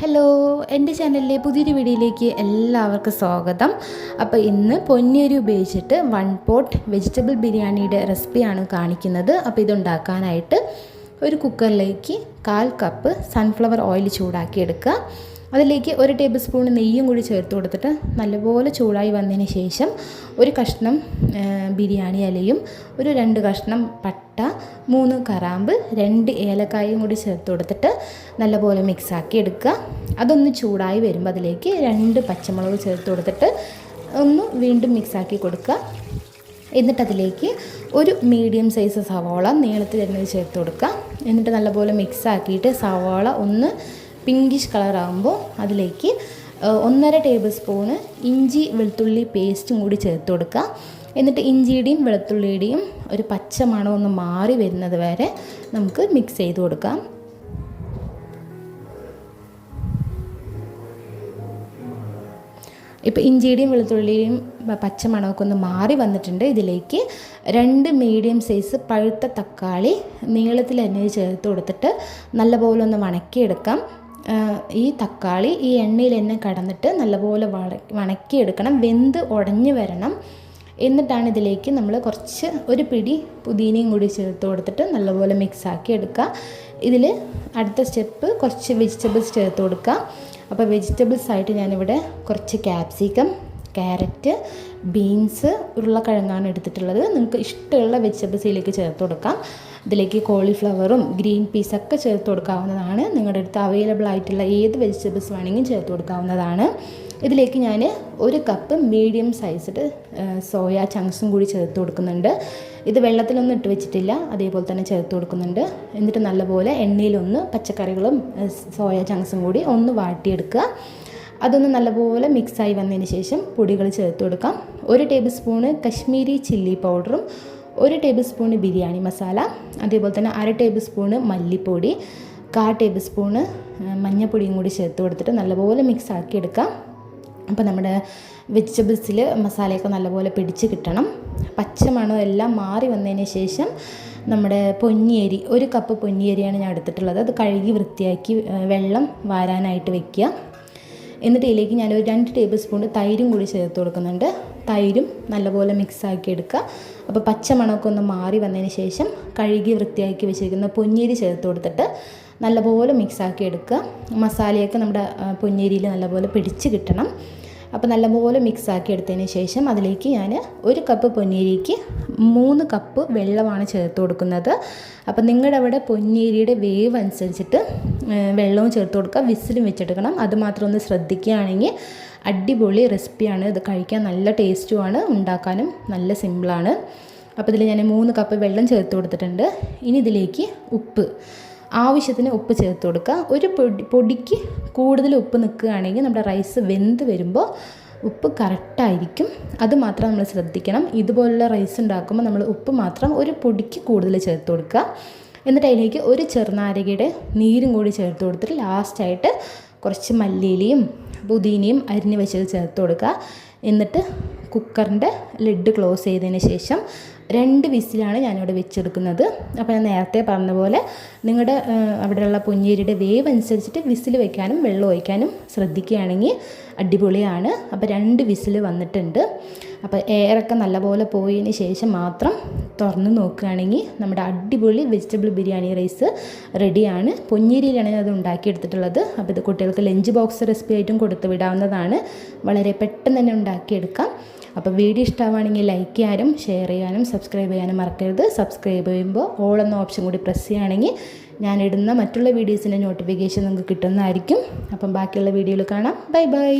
Hello എന്റെ ചാനലിലെ പുതിയൊരു വീഡിയോയിലേക്ക് എല്ലാവർക്കും സ്വാഗതം. അപ്പോൾ ഇന്ന് പൊന്നിയരി ഉപയോഗിച്ചിട്ട് വൺ പോട്ട് വെജിറ്റബിൾ ബിരിയാണിയുടെ റെസിപ്പിയാണ് കാണിക്കുന്നത്. അപ്പോൾ ഇതുണ്ടാക്കാനായിട്ട് ഒരു കുക്കറിലേക്ക് കാൽ കപ്പ് സൺഫ്ലവർ ഓയിൽ ചൂടാക്കി എടുക്കുക അതിലേക്ക് ഒരു ടേബിൾ സ്പൂൺ നെയ്യും കൂടി ചേർത്ത് കൊടുത്തിട്ട് നല്ലപോലെ ചൂടായി വന്നതിന് ശേഷം ഒരു കഷ്ണം ബിരിയാണി ഇലയും ഒരു രണ്ട് കഷ്ണം പട്ട മൂന്ന് കറാമ്പ് രണ്ട് ഏലക്കായും കൂടി ചേർത്ത് കൊടുത്തിട്ട് നല്ലപോലെ മിക്സാക്കി എടുക്കുക. അതൊന്ന് ചൂടായി വരുമ്പോൾ അതിലേക്ക് രണ്ട് പച്ചമുളക് ചേർത്ത് കൊടുത്തിട്ട് ഒന്ന് വീണ്ടും മിക്സാക്കി കൊടുക്കുക. എന്നിട്ട് അതിലേക്ക് ഒരു മീഡിയം സൈസ് സവോള നീളത്തിൽ തന്നെ ചേർത്ത് കൊടുക്കുക. എന്നിട്ട് നല്ലപോലെ മിക്സ് ആക്കിയിട്ട് സവാള ഒന്ന് പിങ്കിഷ് കളറാകുമ്പോൾ അതിലേക്ക് ഒന്നര ടേബിൾ സ്പൂണ് ഇഞ്ചി വെളുത്തുള്ളി പേസ്റ്റും കൂടി ചേർത്ത് കൊടുക്കുക. എന്നിട്ട് ഇഞ്ചിയുടെയും വെളുത്തുള്ളിയുടെയും ഒരു പച്ച മണം ഒന്ന് മാറി വരുന്നത് വരെ നമുക്ക് മിക്സ് ചെയ്ത് കൊടുക്കാം. ഇപ്പോൾ ഇഞ്ചിയുടെയും വെളുത്തുള്ളിയുടെയും പച്ച മണമൊക്കെ ഒന്ന് മാറി വന്നിട്ടുണ്ട്. ഇതിലേക്ക് രണ്ട് മീഡിയം സൈസ് പഴുത്ത തക്കാളി നീളത്തിൽ തന്നെ ചേർത്ത് കൊടുത്തിട്ട് നല്ലപോലെ ഒന്ന് വണക്കിയെടുക്കാം. ഈ തക്കാളി ഈ എണ്ണയിൽ തന്നെ കടന്നിട്ട് നല്ലപോലെ വണ വണക്കിയെടുക്കണം വെന്ത് ഉടഞ്ഞു വരണം. എന്നിട്ടാണ് ഇതിലേക്ക് നമ്മൾ കുറച്ച് ഒരു പിടി പുതിനയും കൂടി ചേർത്ത് കൊടുത്തിട്ട് നല്ലപോലെ മിക്സ് ആക്കി എടുക്കുക. ഇതിൽ അടുത്ത സ്റ്റെപ്പ് കുറച്ച് വെജിറ്റബിൾസ് ചേർത്ത് കൊടുക്കുക. അപ്പോൾ വെജിറ്റബിൾസ് ആയിട്ട് ഞാനിവിടെ കുറച്ച് ക്യാപ്സിക്കം ക്യാരറ്റ് ബീൻസ് ഉരുളക്കിഴങ്ങാണ് എടുത്തിട്ടുള്ളത്. നിങ്ങൾക്ക് ഇഷ്ടമുള്ള വെജിറ്റബിൾസിലേക്ക് ചേർത്ത് കൊടുക്കാം. ഇതിലേക്ക് കോളിഫ്ലവറും ഗ്രീൻ പീസൊക്കെ ചേർത്ത് കൊടുക്കാവുന്നതാണ്. നിങ്ങളുടെ അടുത്ത് അവൈലബിൾ ആയിട്ടുള്ള ഏത് വെജിറ്റബിൾസ് വേണമെങ്കിലും ചേർത്ത് കൊടുക്കാവുന്നതാണ്. ഇതിലേക്ക് ഞാൻ ഒരു കപ്പ് മീഡിയം സൈസ്ഡ് സോയ ചങ്ക്സും കൂടി ചേർത്ത് കൊടുക്കുന്നുണ്ട്. ഇത് വെള്ളത്തിലൊന്നും ഇട്ട് വെച്ചിട്ടില്ല അതേപോലെ തന്നെ ചേർത്ത് കൊടുക്കുന്നുണ്ട്. എന്നിട്ട് നല്ലപോലെ എണ്ണയിലൊന്ന് പച്ചക്കറികളും സോയ ചങ്ക്സും കൂടി ഒന്ന് വാട്ടിയെടുക്കുക. അതൊന്ന് നല്ലപോലെ മിക്സായി വന്നതിന് ശേഷം പൊടികൾ ചേർത്ത് കൊടുക്കാം. ഒരു ടേബിൾ സ്പൂണ് കശ്മീരി ചില്ലി പൗഡറും ഒരു ടേബിൾ സ്പൂണ് ബിരിയാണി മസാല അതേപോലെ തന്നെ അര ടേബിൾ സ്പൂണ് മല്ലിപ്പൊടി കാ ടേബിൾ സ്പൂണ് മഞ്ഞൾപ്പൊടിയും കൂടി ചേർത്ത് കൊടുത്തിട്ട് നല്ലപോലെ മിക്സ് ആക്കി എടുക്കാം. അപ്പോൾ നമ്മുടെ വെജിറ്റബിൾസിൽ മസാലയൊക്കെ നല്ലപോലെ പിടിച്ച് കിട്ടണം. പച്ചമണം എല്ലാം മാറി വന്നതിന് ശേഷം നമ്മുടെ പൊന്നിയരി ഒരു കപ്പ് പൊന്നിയരിയാണ് ഞാൻ എടുത്തിട്ടുള്ളത്. അത് കഴുകി വൃത്തിയാക്കി വെള്ളം വാരാനായിട്ട് വെക്കുക. എന്നിട്ട് ഇതിലേക്ക് ഞാനൊരു രണ്ട് ടേബിൾ സ്പൂൺ തൈരും കൂടി ചേർത്ത് കൊടുക്കുന്നുണ്ട്. തൈരും നല്ലപോലെ മിക്സാക്കി എടുക്കുക. അപ്പോൾ പച്ചമണമൊക്കെ ഒന്ന് മാറി വന്നതിന് ശേഷം കഴുകി വൃത്തിയാക്കി വെച്ചിരിക്കുന്ന പൊന്നീര് ചേർത്ത് കൊടുത്തിട്ട് നല്ലപോലെ മിക്സാക്കി എടുക്കുക. മസാലയൊക്കെ നമ്മുടെ പൊന്നീരിയിൽ നല്ലപോലെ പിടിച്ച് കിട്ടണം. അപ്പോൾ നല്ലപോലെ മിക്സാക്കി എടുത്തതിന് ശേഷം അതിലേക്ക് ഞാൻ ഒരു കപ്പ് പൊന്നീരിക്ക് മൂന്ന് കപ്പ് വെള്ളമാണ് ചേർത്ത് കൊടുക്കുന്നത്. അപ്പോൾ നിങ്ങളുടെ അവിടെ പൊന്നീരിയുടെ വേവ് അനുസരിച്ചിട്ട് വെള്ളവും ചേർത്ത് കൊടുക്കുക. വിസിലും വെച്ചെടുക്കണം. അത് മാത്രം ഒന്ന് ശ്രദ്ധിക്കുകയാണെങ്കിൽ അടിപൊളി റെസിപ്പിയാണ്. ഇത് കഴിക്കാൻ നല്ല ടേസ്റ്റുമാണ്. ഉണ്ടാക്കാനും നല്ല സിമ്പിളാണ്. അപ്പോൾ ഇതിൽ ഞാൻ മൂന്ന് കപ്പ് വെള്ളം ചേർത്ത് കൊടുത്തിട്ടുണ്ട്. ഇനി ഇതിലേക്ക് ഉപ്പ്. ആവശ്യത്തിന് ഉപ്പ് ചേർത്ത് കൊടുക്കുക. ഒരു പൊടി പൊടിക്ക് കൂടുതൽ ഉപ്പ് നിൽക്കുകയാണെങ്കിൽ നമ്മുടെ റൈസ് വെന്ത് വരുമ്പോൾ ഉപ്പ് കറക്റ്റായിരിക്കും അത് മാത്രം നമ്മൾ ശ്രദ്ധിക്കണം. ഇതുപോലുള്ള റൈസ് ഉണ്ടാക്കുമ്പോൾ നമ്മൾ ഉപ്പ് മാത്രം ഒരു പൊടിക്ക് കൂടുതൽ ചേർത്ത് കൊടുക്കുക. എന്നിട്ട് അതിലേക്ക് ഒരു ചെറുനാരകയുടെ നീരും കൂടി ചേർത്ത് കൊടുത്തിട്ട് ലാസ്റ്റായിട്ട് കുറച്ച് മല്ലിയിലയും പുതിനയും അരിഞ്ഞ് വെച്ചത് ചേർത്ത് കൊടുക്കുക. എന്നിട്ട് കുക്കറിന്റെ ലിഡ് ക്ലോസ് ചെയ്തതിന് ശേഷം രണ്ട് വിസിലാണ് ഞാനിവിടെ വെച്ചെടുക്കുന്നത്. അപ്പോൾ ഞാൻ നേരത്തെ പറഞ്ഞ പോലെ നിങ്ങളുടെ അവിടെയുള്ള പൊഞ്ഞേരിയുടെ വേവ് അനുസരിച്ചിട്ട് വിസിൽ വയ്ക്കാനും വെള്ളം ഒഴിക്കാനും ശ്രദ്ധിക്കുകയാണെങ്കിൽ അടിപൊളിയാണ്. അപ്പോൾ രണ്ട് വിസിൽ വന്നിട്ടുണ്ട്. അപ്പോൾ എയറൊക്കെ നല്ലപോലെ പോയതിന് ശേഷം മാത്രം തുറന്ന് നോക്കുകയാണെങ്കിൽ നമ്മുടെ അടിപൊളി വെജിറ്റബിൾ ബിരിയാണി റൈസ് റെഡിയാണ്. പൊഞ്ഞേരിയിലാണ് അത് ഉണ്ടാക്കിയെടുത്തിട്ടുള്ളത്. അപ്പോൾ ഇത് കുട്ടികൾക്ക് ലഞ്ച് ബോക്സ് റെസിപ്പി ആയിട്ടും കൊടുത്തു വിടാവുന്നതാണ്. വളരെ പെട്ടെന്ന് തന്നെ ഉണ്ടാക്കിയെടുക്കാം. അപ്പോൾ വീഡിയോ ഇഷ്ടമാണെങ്കിൽ ലൈക്ക് ചെയ്യാനും ഷെയർ ചെയ്യാനും സബ്സ്ക്രൈബ് ചെയ്യാനും മറക്കരുത്. സബ്സ്ക്രൈബ് ചെയ്യുമ്പോൾ ഓൾ എന്ന ഓപ്ഷൻ കൂടി പ്രസ് ചെയ്യുകയാണെങ്കിൽ ഞാനിടുന്ന മറ്റുള്ള വീഡിയോസിന്റെ നോട്ടിഫിക്കേഷൻ നിങ്ങൾക്ക് കിട്ടുന്നതായിരിക്കും. അപ്പം ബാക്കിയുള്ള വീഡിയോയിൽ കാണാം. Bye bye